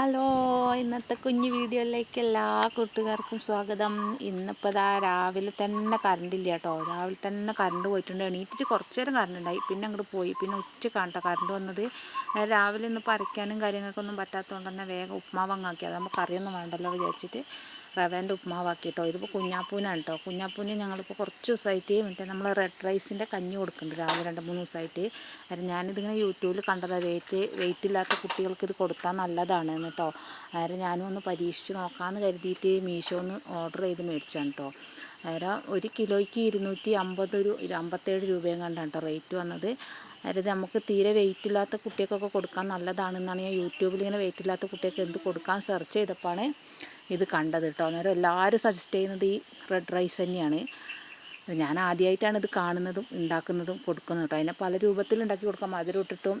Hello ഇന്നത്തെ കുഞ്ഞു വീഡിയോയിലേക്ക് എല്ലാ കൂട്ടുകാർക്കും സ്വാഗതം. ഇന്നിപ്പോൾ ഇതാ രാവിലെ തന്നെ കറണ്ട് ഇല്ല കേട്ടോ. രാവിലെ തന്നെ കറണ്ട് പോയിട്ടുണ്ട്. എണീറ്റിട്ട് കുറച്ച് നേരം കറണ്ട് ഉണ്ടായി പിന്നെ അങ്ങോട്ട് പോയി. പിന്നെ ഉച്ച കാണട്ടോ കറണ്ട് വന്നത്. രാവിലെ ഇന്ന് പറിക്കാനും കാര്യങ്ങൾക്കൊന്നും പറ്റാത്തതുകൊണ്ട് തന്നെ വേഗം ഉപ്മാവ് അങ്ങാക്കി അതാകുമ്പോൾ കറിയൊന്നും വേണ്ടല്ലോ വിചാരിച്ചിട്ട്. റവേന്റെ ഉപ്മാവാക്കി കേട്ടോ ഇതിപ്പോൾ കുഞ്ഞാപ്പൂനാണ് കേട്ടോ കുഞ്ഞാപ്പൂന് ഞങ്ങളിപ്പോൾ കുറച്ച് ദിവസമായിട്ട് മറ്റേ നമ്മൾ റെഡ് റൈസിന്റെ കഞ്ഞി കൊടുക്കുന്നുണ്ട് രാവിലെ രണ്ട് മൂന്ന് ദിവസമായിട്ട് അതായത് ഞാനിതിങ്ങനെ യൂട്യൂബിൽ കണ്ടതാണ് വെയിറ്റ് വെയിറ്റ് ഇല്ലാത്ത കുട്ടികൾക്ക് ഇത് കൊടുത്താൽ നല്ലതാണ് കേട്ടോ അതായത് ഞാനും ഒന്ന് പരീക്ഷിച്ച് നോക്കാമെന്ന് കരുതിയിട്ട് മീഷോന്ന് ഓർഡർ ചെയ്ത് മേടിച്ചാണ് കേട്ടോ അതായത് ഒരു കിലോയ്ക്ക് ഇരുന്നൂറ്റി അമ്പത് ഒരു അമ്പത്തേഴ് രൂപയും കണ്ടാണ് കേട്ടോ റേറ്റ് വന്നത്. അതായത് നമുക്ക് തീരെ വെയിറ്റ് ഇല്ലാത്ത കുട്ടികൾക്കൊക്കെ കൊടുക്കാൻ നല്ലതാണെന്നാണ് ഞാൻ യൂട്യൂബിൽ ഇങ്ങനെ വെയിറ്റ് ഇല്ലാത്ത കുട്ടികൾക്ക് എന്ത് കൊടുക്കാൻ സെർച്ച് ചെയ്തപ്പോഴാണ് ഇത് കണ്ടത് കേട്ടോ. അന്നേരം എല്ലാവരും സജസ്റ്റ് ചെയ്യുന്നത് ഈ റെഡ് റൈസ് തന്നെയാണ്. ഞാൻ ആദ്യമായിട്ടാണ് ഇത് കാണുന്നതും ഉണ്ടാക്കുന്നതും കൊടുക്കുന്നതും കേട്ടോ. അതിനെ പല രൂപത്തിൽ ഉണ്ടാക്കി കൊടുക്കാം. മധുരം ഇട്ടിട്ടും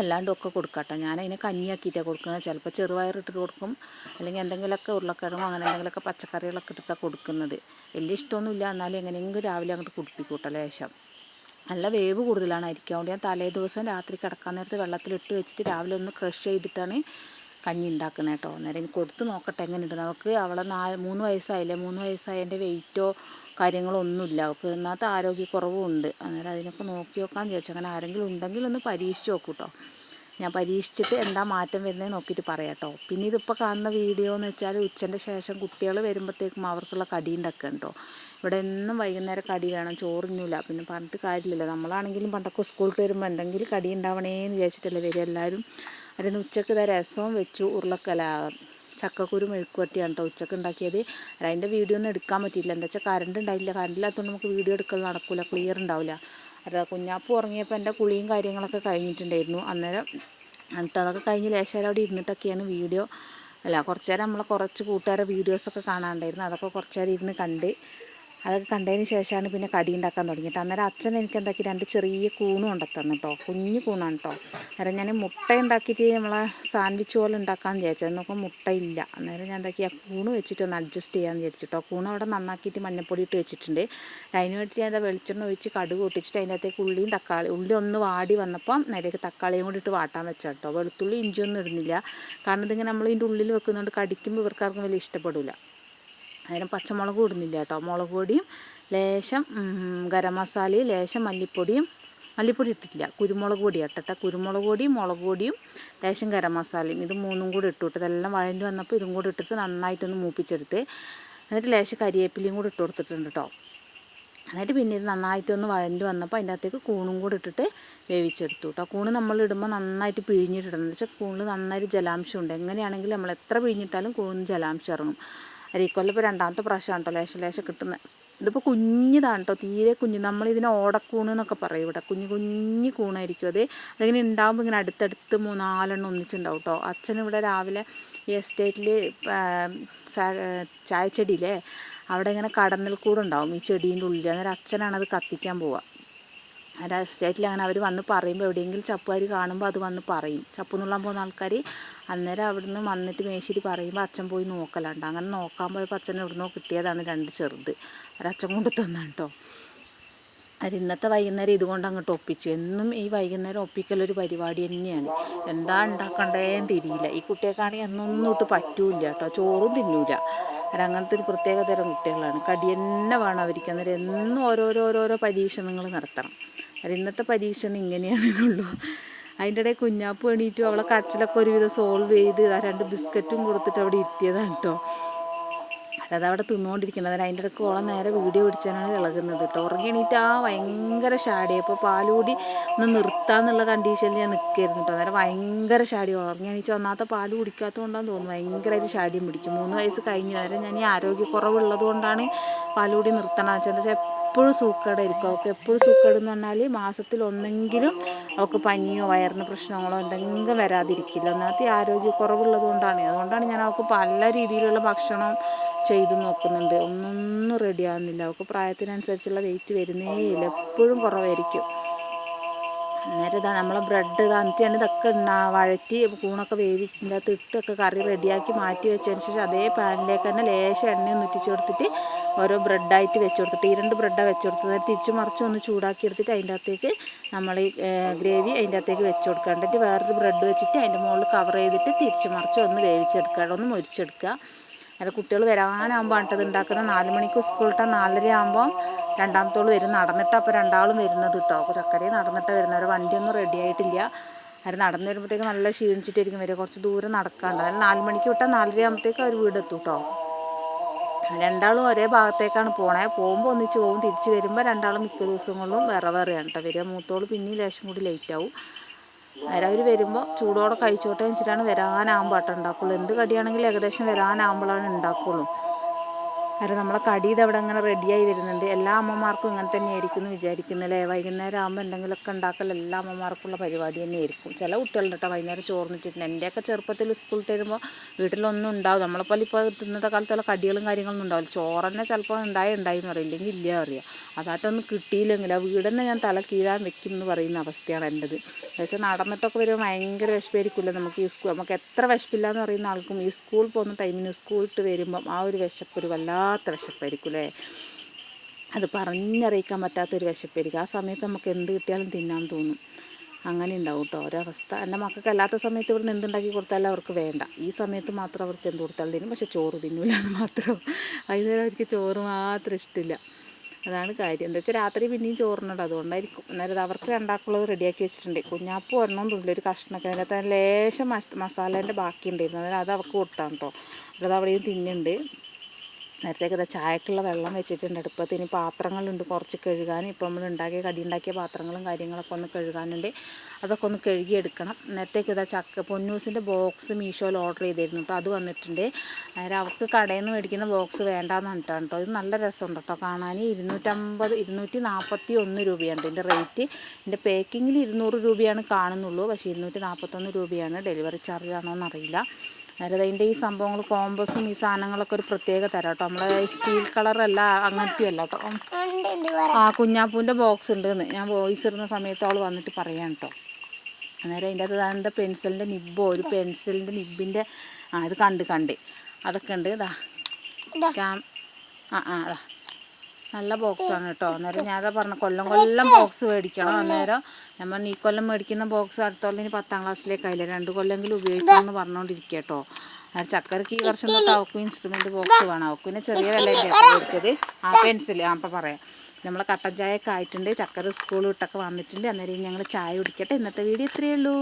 അല്ലാണ്ടും ഒക്കെ കൊടുക്കാം കേട്ടോ. ഞാൻ കഞ്ഞിയാക്കിയിട്ടാണ് കൊടുക്കുന്നത്. ചിലപ്പോൾ ചെറുപയർ ഇട്ടിട്ട് കൊടുക്കും. അല്ലെങ്കിൽ എന്തെങ്കിലുമൊക്കെ ഉരുളക്കിഴങ്ങോ അങ്ങനെ എന്തെങ്കിലുമൊക്കെ പച്ചക്കറികളൊക്കെ ഇട്ടിട്ടാണ് കൊടുക്കുന്നത്. വലിയ ഇഷ്ടമൊന്നുമില്ല. എന്നാലും എങ്ങനെയെങ്കിലും രാവിലെ അങ്ങോട്ട് കുടിപ്പിക്കും കേട്ടോ ലേശം. നല്ല വേവ് കൂടുതലാണ്. അരിക്കുക അതുകൊണ്ട് ഞാൻ തലേ ദിവസം രാത്രി കിടക്കാൻ നേരത്ത് വെള്ളത്തിലിട്ട് വെച്ചിട്ട് രാവിലെ ഒന്ന് ക്രഷ് ചെയ്തിട്ടാണ് കഞ്ഞി ഉണ്ടാക്കുന്നത് കേട്ടോ അന്നേരം എനിക്ക് കൊടുത്ത് നോക്കട്ടെ എങ്ങനെയുണ്ട്. അവൾക്ക് അവളെ നാല് മൂന്ന് വയസ്സായില്ലേ? മൂന്ന് വയസ്സായതിന്റെ വെയിറ്റോ കാര്യങ്ങളോ ഒന്നുമില്ല. അവൾക്ക് ഇന്നത്തെ ആരോഗ്യക്കുറവും ഉണ്ട്. അന്നേരം അതിനൊക്കെ നോക്കി നോക്കാൻ വിചാരിച്ചു. അങ്ങനെ ആരെങ്കിലും ഉണ്ടെങ്കിൽ ഒന്ന് പരീക്ഷിച്ച് നോക്കൂ കേട്ടോ ഞാൻ പരീക്ഷിച്ചിട്ട് എന്താ മാറ്റം വരുന്നത് നോക്കിയിട്ട് പറയാം കേട്ടോ പിന്നെ ഇതിപ്പോൾ കാണുന്ന വീഡിയോ എന്ന് വെച്ചാൽ ഉച്ചന്റെ ശേഷം കുട്ടികൾ വരുമ്പോഴത്തേക്കും അവർക്കുള്ള കടി ഉണ്ടാക്കുക കേട്ടോ ഇവിടെ എന്നും വൈകുന്നേരം കടി വേണം. ചോറിഞ്ഞൂല പിന്നെ പറഞ്ഞിട്ട് കാര്യമില്ലല്ലോ. നമ്മളാണെങ്കിലും പണ്ടൊക്കെ സ്കൂളിൽ വരുമ്പോൾ എന്തെങ്കിലും കടി ഉണ്ടാവണേന്ന് വിചാരിച്ചിട്ടല്ലേ വരും എല്ലാവരും അതിന് ഉച്ചയ്ക്ക് ഇതാ രസവും വെച്ചു ഉരുളക്കല ചക്കക്കുരു മെഴുക്കുവട്ടിയാണ് കേട്ടോ ഉച്ചയ്ക്ക് ഉണ്ടാക്കിയത്. അതിന്റെ വീഡിയോ ഒന്നും എടുക്കാൻ പറ്റിയില്ല എന്താ വെച്ചാൽ കറണ്ട് ഉണ്ടായില്ല. കറണ്ട് ഇല്ലാത്തതുകൊണ്ട് നമുക്ക് വീഡിയോ എടുക്കൽ നടക്കില്ല ക്ലിയർ ഉണ്ടാവില്ല അത് കുഞ്ഞാപ്പ് ഉറങ്ങിയപ്പോൾ എന്റെ കുളിയും കാര്യങ്ങളൊക്കെ കഴിഞ്ഞിട്ടുണ്ടായിരുന്നു. അന്നേരം എന്നിട്ട് അതൊക്കെ കഴിഞ്ഞ് ലേശം അവിടെ ഇരുന്നിട്ടൊക്കെയാണ് വീഡിയോ. അല്ല കുറച്ച് നേരം നമ്മളെ കുറച്ച് കൂട്ടുകാരെ വീഡിയോസൊക്കെ കാണാണ്ടായിരുന്നു അതൊക്കെ കുറച്ച് നേരം ഇരുന്ന് കണ്ട് അതൊക്കെ കണ്ടതിന് ശേഷമാണ് പിന്നെ കടി ഉണ്ടാക്കാൻ തുടങ്ങിയിട്ട്. അന്നേരം അച്ഛൻ എനിക്ക് എന്താക്കി രണ്ട് ചെറിയ കൂണ് കൊണ്ടുത്തന്നു കേട്ടോ കുഞ്ഞു കൂണാണ് കേട്ടോ അന്നേരം ഞാൻ മുട്ട ഉണ്ടാക്കിയിട്ട് നമ്മളെ സാൻഡ്വിച്ച് പോലെ ഉണ്ടാക്കാമെന്ന് വിചാരിച്ചത് നോക്കുമ്പോൾ മുട്ടയില്ല അന്നേരം ഞാൻ എന്താക്കി ആ കൂണ് വെച്ചിട്ട് ഒന്ന് അഡ്ജസ്റ്റ് ചെയ്യാമെന്ന് വിചാരിച്ചിട്ടോ കൂണ് അവിടെ നന്നാക്കിയിട്ട് മഞ്ഞപ്പൊടി ഇട്ട് വെച്ചിട്ടുണ്ട്. അതിന് വേണ്ടി ഞാൻ വെളിച്ചെണ്ണ ഒഴിച്ച് കടുക് ഒട്ടിച്ചിട്ട് അതിന്റെ അകത്തേക്ക് ഉള്ളിയും തക്കാളി ഉള്ളി ഒന്ന് വാടി വന്നപ്പോൾ നേരേക്ക് തക്കാളിയും കൂടി ഇട്ട് വാട്ടാൻ വെച്ചാൽ കേട്ടോ വെളുത്തുള്ളി ഇഞ്ചിയൊന്നും ഇടുന്നില്ല. കാരണം ഇതിങ്ങനെ നമ്മൾ ഇതിന്റെ ഉള്ളിൽ വെക്കുന്നതുകൊണ്ട് കടിക്കുമ്പോൾ ഇവർക്കാർക്കും വലിയ ഇഷ്ടപ്പെടില്ല അതിന് പച്ചമുളക് ഇടുന്നില്ല കേട്ടോ. മുളക് പൊടിയും ലേശം ഗരം മസാലയും ലേശം മല്ലിപ്പൊടിയും മല്ലിപ്പൊടി ഇട്ടിട്ടില്ല. കുരുമുളക് പൊടി ഇട്ടിട്ട് കുരുമുളക് പൊടിയും മുളക് പൊടിയും ലേശം ഗരം മസാലയും ഇത് മൂന്നും കൂടി ഇട്ടു ഇട്ട് ഇതെല്ലാം വഴഞ്ഞു വന്നപ്പോൾ ഇതും കൂടി ഇട്ടിട്ട് നന്നായിട്ടൊന്ന് മൂപ്പിച്ചെടുത്ത് എന്നിട്ട് ലേശം കരിയേപ്പിലയും കൂടി ഇട്ട് കൊടുത്തിട്ടുണ്ട് കേട്ടോ. എന്നിട്ട് പിന്നെ ഇത് നന്നായിട്ടൊന്ന് വഴഞ്ഞു വന്നപ്പോൾ അതിന്റെ അകത്തേക്ക് കൂണും കൂടി ഇട്ടിട്ട് വേവിച്ചെടുത്തു കേട്ടോ. കൂണ് നമ്മൾ ഇടുമ്പോൾ നന്നായിട്ട് പിഴിഞ്ഞിട്ടിടണം. എന്ന് വെച്ചാൽ കൂണിൽ നന്നായിട്ട് ജലാംശം ഉണ്ട്. എങ്ങനെയാണെങ്കിലും നമ്മൾ എത്ര പിഴിഞ്ഞിട്ടാലും കൂണിൽ ജലാംശം ഇറങ്ങും. അരിക്കൊല്ലം ഇപ്പോൾ രണ്ടാമത്തെ പ്രാവശ്യമാണ് കേട്ടോ ലേശം ലേശം കിട്ടുന്നത് ഇതിപ്പോൾ കുഞ്ഞിതാണ് കേട്ടോ. തീരെ കുഞ്ഞ്. നമ്മളിതിനെ ഓടക്കൂണ് എന്നൊക്കെ പറയും ഇവിടെ. കുഞ്ഞു കുഞ്ഞു കൂണായിരിക്കും അത്. അതിങ്ങനെ ഉണ്ടാകുമ്പോൾ ഇങ്ങനെ അടുത്തടുത്ത് മൂന്നാലെണ്ണം ഒന്നിച്ചുണ്ടാവും കേട്ടോ. അച്ഛനിവിടെ രാവിലെ ഈ എസ്റ്റേറ്റിൽ ചായച്ചെടിയിലെ അവിടെ ഇങ്ങനെ കടന്നൽ കൂടുണ്ടാവും ഈ ചെടീന്റെ ഉള്ളിൽ അന്നേരം അച്ഛനാണ് അത് കത്തിക്കാൻ പോവുക ആ എസ്റ്റേറ്റിൽ അങ്ങനെ അവർ വന്ന് പറയുമ്പോൾ എവിടെയെങ്കിലും ചപ്പുകാർ കാണുമ്പോൾ അത് വന്ന് പറയും. ചപ്പു നുള്ളാൻ പോകുന്ന ആൾക്കാർ അന്നേരം അവിടുന്ന് വന്നിട്ട് മേശിരി പറയുമ്പോൾ അച്ഛൻ പോയി നോക്കലുണ്ട് അങ്ങനെ നോക്കാൻ പോയപ്പോൾ അച്ഛൻ എവിടുന്നോ കിട്ടിയതാണ് രണ്ട് ചെറുത്. അച്ഛൻ കൊണ്ട് തന്നാണ് കേട്ടോ അത് ഇന്നത്തെ വൈകുന്നേരം ഇതുകൊണ്ട് അങ്ങോട്ട് ഒപ്പിച്ചു. എന്നും ഈ വൈകുന്നേരം ഒപ്പിക്കലൊരു പരിപാടി തന്നെയാണ്. എന്താ ഉണ്ടാക്കണ്ടേന്ന് തിരിയില്ല. ഈ കുട്ടികൾക്കാണെങ്കിൽ എന്നൊന്നും ഇട്ട് പറ്റൂല കേട്ടോ ചോറും തിന്നൂല. അവരങ്ങനത്തെ ഒരു പ്രത്യേക തരം കുട്ടികളാണ്. കടി തന്നെ വേണം അവർക്ക് അന്നേരം എന്നും ഓരോരോ ഓരോരോ പരീക്ഷണങ്ങൾ നടത്തണം. അത് ഇന്നത്തെ പരീക്ഷണം ഇങ്ങനെയാണെന്നുള്ളൂ. അതിന്റെ ഇടയിൽ കുഞ്ഞാപ്പ് എണീറ്റും അവളെ കരച്ചിലൊക്കെ ഒരുവിധം സോൾവ് ചെയ്ത് ആ രണ്ട് ബിസ്ക്കറ്റും കൊടുത്തിട്ട് അവിടെ ഇരുത്തിയതാണ് കേട്ടോ. അതായത് അവിടെ തിന്നുകൊണ്ടിരിക്കുന്നത്. അതിന്റെ ഇടയ്ക്ക് ഓളം നേരെ വീഡിയോ പിടിച്ചാണ് ഇളകുന്നത് കേട്ടോ. ഉറങ്ങി എണീറ്റ് ആ ഭയങ്കര ഷാടി അപ്പോൾ പാലുകൂടി ഒന്ന് നിർത്താന്നുള്ള കണ്ടീഷനിൽ ഞാൻ നിൽക്കായിരുന്നു കേട്ടോ. അന്നേരം ഭയങ്കര ഷാഡി. ഉറങ്ങി എണീച്ച് ഒന്നാമത്തെ പാൽ കുടിക്കാത്തതുകൊണ്ടാന്ന് തോന്നുന്നു. ഭയങ്കരമായിട്ട് ഷാടിയും പിടിക്കും. മൂന്ന് വയസ്സ് കഴിഞ്ഞു അന്നേരം ഞാൻ ഈ ആരോഗ്യക്കുറവുള്ളത് കൊണ്ടാണ് പാലുകൂടി നിർത്തണമെന്ന് വെച്ചാൽ എന്താ വെച്ചാൽ എപ്പോഴും സൂക്കേടായിരിക്കും. അവൾക്ക് എപ്പോഴും സൂക്കേട് എന്ന് പറഞ്ഞാൽ മാസത്തിൽ ഒന്നെങ്കിലും അവൾക്ക് പനിയോ വയറിന് പ്രശ്നങ്ങളോ എന്തെങ്കിലും വരാതിരിക്കില്ല. ഒന്നാമത്തെ ആരോഗ്യക്കുറവുള്ളത് കൊണ്ടാണ് അതുകൊണ്ടാണ് ഞാൻ അവൾക്ക് പല രീതിയിലുള്ള ഭക്ഷണം ചെയ്ത് നോക്കുന്നുണ്ട്. ഒന്നൊന്നും റെഡി ആവുന്നില്ല. അവൾക്ക് പ്രായത്തിനനുസരിച്ചുള്ള വെയിറ്റ് വരുന്നേയില്ല. എപ്പോഴും കുറവായിരിക്കും. അന്നേരം ഇതാ നമ്മളെ ബ്രെഡ് ഇതാ തന്നെ ഇതൊക്കെ വഴറ്റി കൂണൊക്കെ വേവിച്ച് അകത്ത് ഇട്ടൊക്കെ കറി റെഡിയാക്കി മാറ്റി വെച്ചതിന് ശേഷം അതേ പാനിലേക്ക് തന്നെ ലേശം എണ്ണയൊന്നു ഉറ്റിച്ച് കൊടുത്തിട്ട് ഓരോ ബ്രെഡായിട്ട് വെച്ച് കൊടുത്തിട്ട് ഈ രണ്ട് ബ്രെഡാണ് വെച്ച് കൊടുത്തത് തിരിച്ച് മറിച്ച് ഒന്ന് ചൂടാക്കി എടുത്തിട്ട് അതിന്റെ അകത്തേക്ക് നമ്മൾ ഈ ഗ്രേവി അതിന്റെ അകത്തേക്ക് വെച്ച് കൊടുക്കുക എന്നിട്ട് വേറൊരു ബ്രെഡ് വെച്ചിട്ട് അതിന്റെ മുകളിൽ കവർ ചെയ്തിട്ട് തിരിച്ച് മറിച്ച് ഒന്ന് വേവിച്ചെടുക്കുക. ഒന്ന് മുരിച്ചെടുക്കുക. അല്ല കുട്ടികൾ വരാനാകുമ്പോൾ ആട്ടത് ഉണ്ടാക്കുന്നത് നാല് മണിക്ക് സ്കൂൾ വിട്ടാൽ നാലര ആകുമ്പോൾ രണ്ടാമത്തോൾ വരും. നടന്നിട്ട് അപ്പോൾ രണ്ടാളും വരുന്നത് കേട്ടോ ചക്കരയും നടന്നിട്ട് വരുന്നത്. ഒരു വണ്ടിയൊന്നും റെഡി ആയിട്ടില്ല. അവർ നടന്നു വരുമ്പോഴത്തേക്ക് നല്ല ക്ഷീണിച്ചിട്ടായിരിക്കും വരിക. കുറച്ച് ദൂരം നടക്കാണ്ട്. അതായത് നാല് മണിക്ക് വിട്ടാൽ നാലര ആകുമ്പോഴത്തേക്ക് അവർ വീടെത്തും കേട്ടോ രണ്ടാളും ഒരേ ഭാഗത്തേക്കാണ് പോണേ. പോകുമ്പോൾ ഒന്നിച്ച് പോകും തിരിച്ച് വരുമ്പോൾ രണ്ടാളും മിക്ക ദിവസങ്ങളിലും വേറെ വേറെയാണ് കേട്ടോ വരിക. മൂത്തോൾ പിന്നെയും ലേശം കൂടി ലേറ്റ് ആവും. അന്നേരം അവർ വരുമ്പോൾ ചൂടോടെ കഴിച്ചോട്ടെ വെച്ചിട്ടാണ് വരാനാകുമ്പോൾ ആട്ടം ഉണ്ടാക്കുള്ളൂ. എന്ത് കടിയാണെങ്കിലും ഏകദേശം വരാനാകുമ്പോഴാണ് ഉണ്ടാക്കുള്ളൂ. കാരണം നമ്മളെ കടി ഇതവിടെ അങ്ങനെ റെഡിയായി വരുന്നുണ്ട്. എല്ലാ അമ്മമാർക്കും ഇങ്ങനെ തന്നെയായിരിക്കും എന്ന് വിചാരിക്കുന്നില്ലേ? വൈകുന്നേരം ആകുമ്പോൾ എന്തെങ്കിലുമൊക്കെ ഉണ്ടാക്കൽ എല്ലാ അമ്മമാർക്കുള്ള പരിപാടി തന്നെയായിരിക്കും. ചില കുട്ടികളുടെ കേട്ടോ വൈകുന്നേരം ചോർന്നിട്ടിട്ടുണ്ട് എന്റെയൊക്കെ ചെറുപ്പത്തിൽ സ്കൂളിൽ വരുമ്പോൾ വീട്ടിലൊന്നും ഉണ്ടാവും നമ്മളെപ്പോലെ ഇപ്പോൾ ഇന്നത്തെ കാലത്തുള്ള കടികളും കാര്യങ്ങളൊന്നും ഉണ്ടാവില്ല. ചോറ് തന്നെ ചിലപ്പോൾ ഉണ്ടായി ഉണ്ടായി എന്ന് പറയും. ഇല്ലെങ്കിൽ ഇല്ല അറിയാം അതായിട്ടൊന്നും കിട്ടിയില്ലെങ്കിൽ ആ ഞാൻ തല കീഴാൻ വെക്കും എന്ന് പറയുന്ന അവസ്ഥയാണ് എന്റെത് എന്ന് വെച്ചാൽ നടന്നിട്ടൊക്കെ വരുമ്പോൾ ഭയങ്കര വിശപ്പായിരിക്കില്ല നമുക്ക് ഈ സ്കൂൾ നമുക്ക് എത്ര വിശപ്പില്ല എന്ന് പറയുന്ന ആൾക്കും ഈ സ്കൂൾ പോകുന്ന ടൈമിന് സ്കൂളിട്ട് വരുമ്പം ആ ഒരു വിശപ്പ് ഒരു വല്ലാത്ത വിശപ്പായിരിക്കും അല്ലേ? അത് പറഞ്ഞറിയിക്കാൻ പറ്റാത്തൊരു വിശപ്പായിരിക്കും. ആ സമയത്ത് നമുക്ക് എന്ത് കിട്ടിയാലും തിന്നാൻ തോന്നും. അങ്ങനെ ഉണ്ടാവും കേട്ടോ ഒരവസ്ഥ. എന്റെ മക്കൾക്ക് അല്ലാത്ത സമയത്ത് ഇവിടുന്ന് എന്തുണ്ടാക്കി കൊടുത്താലും അവർക്ക് വേണ്ട. ഈ സമയത്ത് മാത്രം അവർക്ക് എന്ത് കൊടുത്താലും തിന്നും. പക്ഷെ ചോറ് തിന്നില്ല എന്ന് മാത്രം. വൈകുന്നേരം അവർക്ക് ചോറ് മാത്രം ഇഷ്ടമില്ല. അതാണ് കാര്യം. എന്താ വെച്ചാൽ രാത്രി പിന്നെയും ചോറിനുണ്ട് അതുകൊണ്ടായിരിക്കും. അന്നേരം അവർക്ക് രണ്ടാക്കുള്ളത് റെഡിയാക്കി വെച്ചിട്ടുണ്ട്. കുഞ്ഞാപ്പ് ഒരെണ്ണം തോന്നില്ല. ഒരു കഷ്ണമൊക്കെ അതിനകത്ത് അതിന് ലേശം മസ് മസാലേന്റെ ബാക്കി ഉണ്ടായിരുന്നു അന്നേരം അത് അവർക്ക് കൊടുത്താണ് കേട്ടോ അതവിടെയും തിന്നുന്നുണ്ട് നേരത്തേക്ക് ഇതാ ചായക്കുള്ള വെള്ളം വെച്ചിട്ടുണ്ട്. അടുപ്പത്ത് ഇനി പാത്രങ്ങളുണ്ട്. കുറച്ച് കഴുകാൻ. ഇപ്പോൾ നമ്മൾ ഉണ്ടാക്കിയ കടി ഉണ്ടാക്കിയ പാത്രങ്ങളും കാര്യങ്ങളൊക്കെ ഒന്ന് കഴുകാനുണ്ട്. അതൊക്കെ ഒന്ന് കഴുകിയെടുക്കണം. നേരത്തേക്ക് ഇതാ ചക്ക പൊന്നൂസിന്റെ ബോക്സ് മീഷോയിൽ ഓർഡർ ചെയ്തിരുന്നു കേട്ടോ. അത് വന്നിട്ടുണ്ട്. അതായത് അവർക്ക് കടയിൽ നിന്ന് മേടിക്കുന്ന ബോക്സ് വേണ്ടാന്ന് പറഞ്ഞിട്ടാണ് കേട്ടോ. ഇത് നല്ല രസമുണ്ട് കേട്ടോ. കാണാൻ ഇരുന്നൂറ്റമ്പത് ഇരുന്നൂറ്റി നാൽപ്പത്തി ഒന്ന് രൂപയാണ് ഇതിന്റെ റേറ്റ് ഇതിന്റെ പാക്കിങ്ങിൽ ഇരുന്നൂറ് രൂപയാണ് കാണുന്നുള്ളൂ. പക്ഷേ ഇരുന്നൂറ്റി നാൽപ്പത്തൊന്ന് രൂപയാണ് ഡെലിവറി ചാർജ് ആണോ എന്നറിയില്ല അതായത് അതിന്റെ ഈ സംഭവങ്ങൾ കോമ്പസും ഈ സാധനങ്ങളൊക്കെ ഒരു പ്രത്യേക തരാം കേട്ടോ. നമ്മളെ സ്റ്റീൽ കളറല്ല അങ്ങനത്തെ അല്ല കേട്ടോ. ആ കുഞ്ഞാപ്പൂന്റെ ബോക്സ് ഉണ്ട് എന്ന് ഞാൻ വോയിസ് ഇടുന്ന സമയത്ത് അവൾ വന്നിട്ട് പറയാം കേട്ടോ. അന്നേരം അതിന്റെ അത് എന്താ പെൻസിലിന്റെ നിബ്ബോ ഒരു പെൻസിലിന്റെ നിബിന്റെ ആ ഇത് കണ്ട് കണ്ട്. അതൊക്കെ ഉണ്ട്. ഇതാ. ക്യാം ആ ആ അതാ. നല്ല ബോക്സാണ് കേട്ടോ. അന്നേരം ഞാൻ അതാ പറഞ്ഞ കൊല്ലം കൊല്ലം ബോക്സ് മേടിക്കണം. അന്നേരം നമ്മൾ ഈ കൊല്ലം മേടിക്കുന്ന ബോക്സ് അടുത്തോളം ഇനി പത്താം ക്ലാസ്സിലേക്ക് ആയില്ല രണ്ട് കൊല്ലമെങ്കിലും ഉപയോഗിക്കണം എന്ന് പറഞ്ഞുകൊണ്ടിരിക്കുക കേട്ടോ. അന്നേരം ചക്കരക്ക് ഈ വർഷം തൊട്ട് അവക്കും ഇൻസ്ട്രുമെന്റ് ബോക്സ് വേണം. അവക്കും ചെറിയ വിലയുടെ മേടിച്ചത്. ആ പെൻസിൽ ആ അപ്പം പറയാം. നമ്മൾ കട്ടൻ ചായ ഒക്കെ ആയിട്ടുണ്ട്. ചക്കര സ്കൂൾ വിട്ടൊക്കെ വന്നിട്ടുണ്ട്. അന്നേരം ഞങ്ങൾ ചായ കുടിക്കട്ടെ. ഇന്നത്തെ വീഡിയോ ഇത്രയേ ഉള്ളൂ.